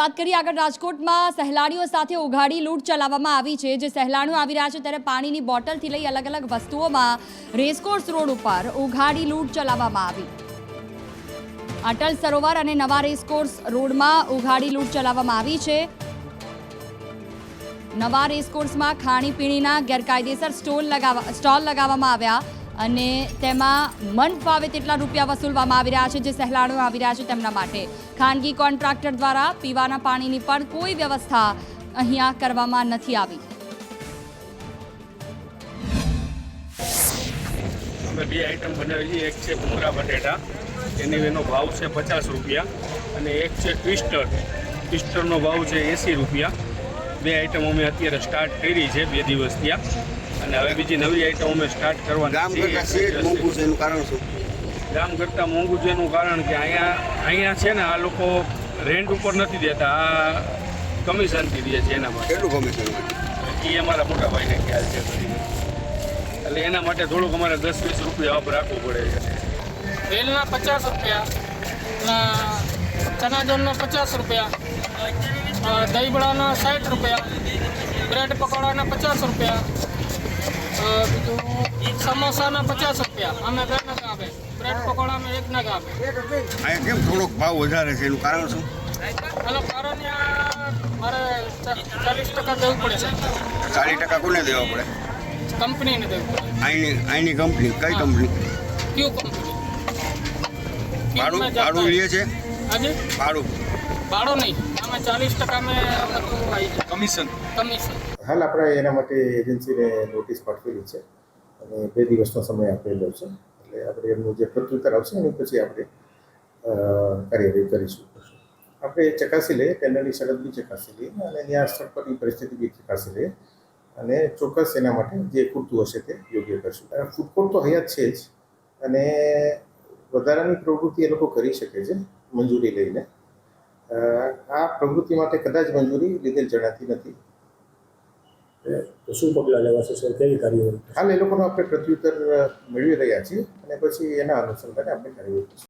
વાત કરીએ આગળ રાજકોટમાં સહેલાણીઓ સાથે ઉઘાડી લૂંટ ચલાવવામાં આવી છે. જે સહેલાણીઓ આવી રહ્યા છે ત્યારે પાણીની બોટલથી લઈ અલગ અલગ વસ્તુઓમાં રેસકોર્સ રોડ ઉપર ઉઘાડી લૂંટ ચલાવવામાં આવી. અટલ સરોવર અને નવા રેસકોર્સ રોડમાં ઉઘાડી લૂંટ ચલાવવામાં આવી છે. નવા રેસકોર્સમાં ખાણીપીણીના ગેરકાયદેસર સ્ટોલ લગાવવા સ્ટોલ લગાવવામાં આવ્યા. અને તેમાં મન ફાવે તેટલા રૂપિયા વસૂલવામાં આવી રહ્યા છે, જે સહેલાણીઓ આવી રહ્યા છે તેમના માટે. ખાનગી કોન્ટ્રાક્ટર દ્વારા પીવાના પાણીની પણ કોઈ વ્યવસ્થા અહીંયા કરવામાં નથી આવી. અમે બે આઈટમ બનાવી છે એક છે ભૂંગરા બટેટા, એની એનો ભાવ છે પચાસ રૂપિયા, અને એક છે ટ્વિસ્ટર ટ્વિસ્ટરનો ભાવ છે એંસી રૂપિયા. બે આઈટમ અમે અત્યારે સ્ટાર્ટ કરી છે, બે દિવસ ત્યાં અને હવે બીજી નવી આઈટમ અમે સ્ટાર્ટ કરવાની ગામ છીએ. શેઠ મોંઘું છે એનું કારણ શું? ગામ કરતાં મોંઘું છે એનું કારણ કે અહીંયા અહીંયા છે ને આ લોકો રેન્ટ ઉપર નથી દેતા આ કમિશનથી દે છે એના માટે. કેટલું કમિશન એ અમારા મોટા ભાઈને ખ્યાલ છે એટલે એના માટે થોડુંક અમારે દસ વીસ રૂપિયા આપ રાખવું પડે છે. રેલના પચાસ રૂપિયા ના ચણાજોળના પચાસ રૂપિયા દહીંવડાના સાઠ રૂપિયા બ્રેડ પકોડાના પચાસ રૂપિયા બીજું સમોસાના પચાસ રૂપિયા. અમે બે નગ આવે. બ્રેડ પકોડામાં એક નગ આપે કેમ થોડોક ભાવ વધારે છે? એનું કારણ શું? એનો કારણ મારે ચાલીસ ટકા દેવું પડે છે. ચાલીસ ટકા કોને દેવા પડે? કંપનીને દેવું પડે. અહીંની અહીંની કંપની? કઈ કંપની? ક્યુ કંપની? ભાડું ભાડું લે છે? ભાડું. ભાડો નહીં. અમે ચાલીસ ટકા મેં આવી કમિશન. કમિશન. હાલ આપણે એના માટે એજન્સીને નોટિસ પાઠવેલી છે. અને બે દિવસનો સમય આપેલો છે. એટલે આપણે એમનું જે પ્રત્યુત્તર આવશે એની પછી આપણે કાર્યવાહી કરીશું. આપણે ચકાસી લઈએ ટેન્ડરની શરત બી ચકાસી લઈએ અને ત્યાં સ્થળ પરની પરિસ્થિતિ બી ચકાસી લઈએ. અને ચોક્કસ એના માટે જે ખૂટતું હશે તે યોગ્ય કરશું. અને ફૂડકોર્ટ તો હયાત છે જ. અને વધારાની પ્રવૃત્તિ એ લોકો કરી શકે છે મંજૂરી લઈને. આ પ્રવૃત્તિ માટે કદાચ મંજૂરી લીધેલ જણાતી નથી. તો શું પગલાં લેવાશે સર? કેવી કાર્યવાહી હાલ એ લોકોનો આપણે પ્રત્યુત્તર મેળવી રહ્યા છીએ અને પછી એના અનુસંધાને આપણે કાર્યવાહી